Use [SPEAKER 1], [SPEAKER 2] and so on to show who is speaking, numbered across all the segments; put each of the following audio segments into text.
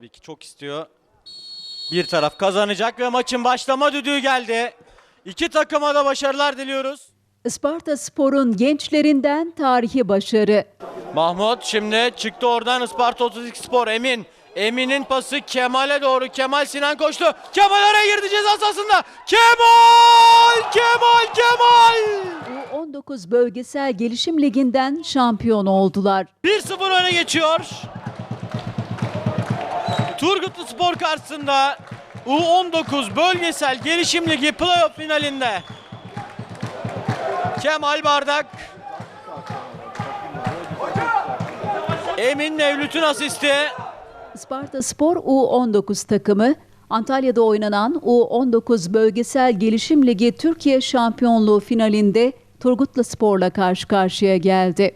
[SPEAKER 1] Tabii ki çok istiyor. Bir taraf kazanacak ve maçın başlama düdüğü geldi. İki takıma da başarılar diliyoruz.
[SPEAKER 2] Isparta Spor'un gençlerinden tarihi başarı.
[SPEAKER 1] Mahmut şimdi çıktı oradan Isparta 32 Spor Emin. Emin'in pası Kemal'e doğru. Kemal Sinan koştu. Kemal araya girdi ceza sahasında. Kemal! Kemal! Kemal!
[SPEAKER 2] U19 Bölgesel Gelişim Ligi'nden şampiyon oldular.
[SPEAKER 1] 1-0 öne geçiyor. Turgutlu Spor karşısında U19 Bölgesel Gelişim Ligi playoff finalinde. Kemal Bardak. Emin Mevlüt'ün asisti.
[SPEAKER 2] Isparta Spor U19 takımı Antalya'da oynanan U19 Bölgesel Gelişim Ligi Türkiye Şampiyonluğu finalinde Turgutlu Spor'la karşı karşıya geldi.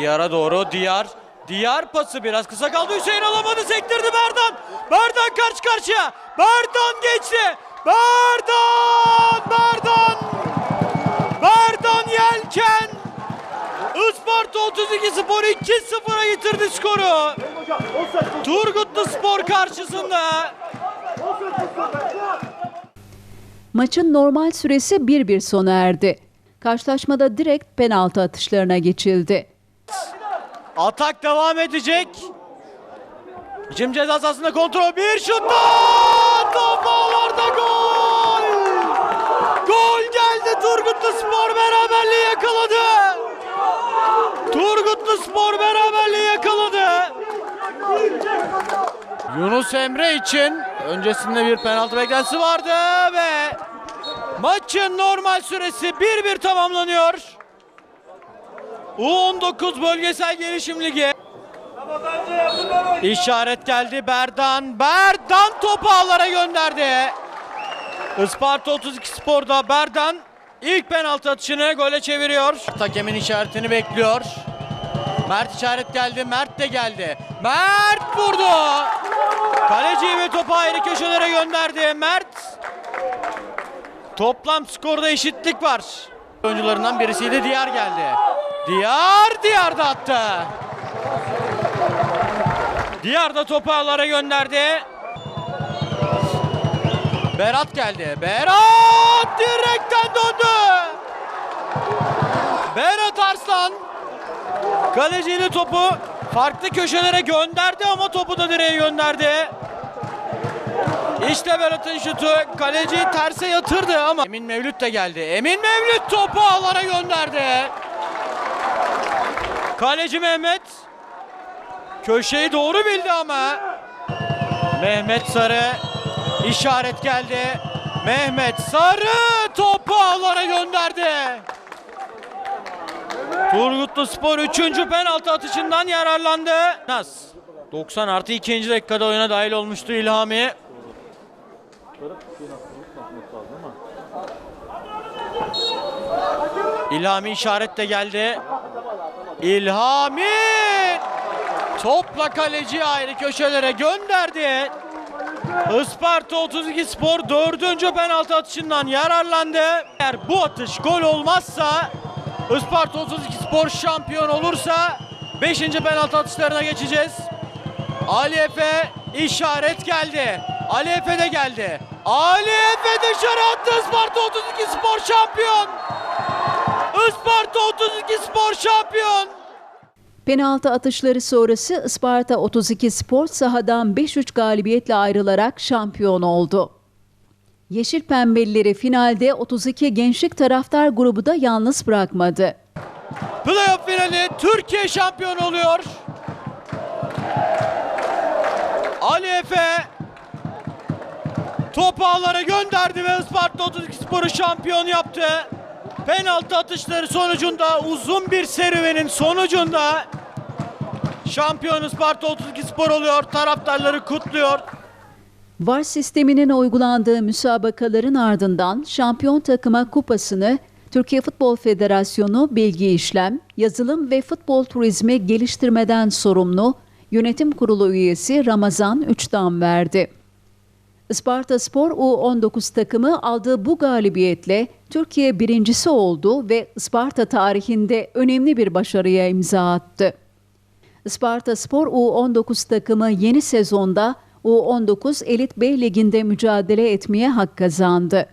[SPEAKER 1] Diyar'a doğru Diyar Diyar pası biraz kısa kaldı. Hüseyin alamadı sektirdi Berdan. Berdan karşı karşıya. Berdan geçti. Berdan Berdan. Berdan Yelken. Isparta 32 Spor 2-0'a yitirdi skoru. Turgutlu Spor karşısında.
[SPEAKER 2] Maçın normal süresi 1-1 sona erdi. Karşılaşmada direkt penaltı atışlarına geçildi.
[SPEAKER 1] Atak devam edecek. Cim ceza sahasında kontrol. Bir şutta! Top ağlarda gol! Gol geldi. Turgutlu Spor beraberliği yakaladı. Turgutlu Spor beraberliği yakaladı. Yunus Emre için öncesinde bir penaltı beklentisi vardı ve maçın normal süresi 1-1 tamamlanıyor. U19 Bölgesel Gelişim Ligi. İşaret geldi Berdan. Berdan topu ağlara gönderdi. Isparta 32 Spor'da Berdan ilk penaltı atışını gole çeviriyor. Hakemin işaretini bekliyor. Mert işaret geldi. Mert de geldi. Mert vurdu. Kaleci ve topu ayrı köşelere gönderdi. Mert Toplam skorda eşitlik var. Oyuncularından birisiydi Diyar geldi. Diyar, Diyar da attı. Diyar da topu ağlara gönderdi. Berat geldi. Berat direkten döndü. Berat Arslan kaleciyle topu farklı köşelere gönderdi ama topu da direğe gönderdi. İşte Berat'ın şutu kaleci terse yatırdı ama Emin Mevlüt de geldi. Emin Mevlüt topu ağlara gönderdi. Kaleci Mehmet köşeyi doğru bildi ama Mehmet Sarı işaret geldi. Mehmet Sarı topu ağlara gönderdi. Turgutlu Spor 3. penaltı atışından yararlandı. Nas 90 artı 2. dakikada oyuna dahil olmuştu İlhami. İlhami işaret de geldi. İlhami topla kaleci ayrı köşelere gönderdi. Isparta 32 Spor 4. penaltı atışından yararlandı. Eğer bu atış gol olmazsa Isparta 32 Spor şampiyon olursa 5. penaltı atışlarına geçeceğiz. Ali Efe işaret geldi. Ali Efe de geldi. Ali Efe dışarı attı. Isparta 32 Spor şampiyon. Isparta 32 Spor şampiyon.
[SPEAKER 2] Penaltı atışları sonrası Isparta 32 Spor sahadan 5-3 galibiyetle ayrılarak şampiyon oldu. Yeşil Pembelileri finalde 32 gençlik taraftar grubu da yalnız bırakmadı.
[SPEAKER 1] Playoff finali Türkiye şampiyon oluyor. Ali Efe topu ağlara gönderdi ve Isparta 32 Spor'u şampiyon yaptı. Penaltı atışları sonucunda uzun bir serüvenin sonucunda şampiyon Isparta 32 Spor oluyor. Taraftarları kutluyor.
[SPEAKER 2] VAR sisteminin uygulandığı müsabakaların ardından şampiyon takıma kupasını Türkiye Futbol Federasyonu Bilgi İşlem, Yazılım ve Futbol Turizmi geliştirmeden sorumlu Yönetim Kurulu üyesi Ramazan Üçdam verdi. Isparta Spor U19 takımı aldığı bu galibiyetle Türkiye birincisi oldu ve Isparta tarihinde önemli bir başarıya imza attı. Isparta Spor U19 takımı yeni sezonda U19 Elit B Ligi'nde mücadele etmeye hak kazandı.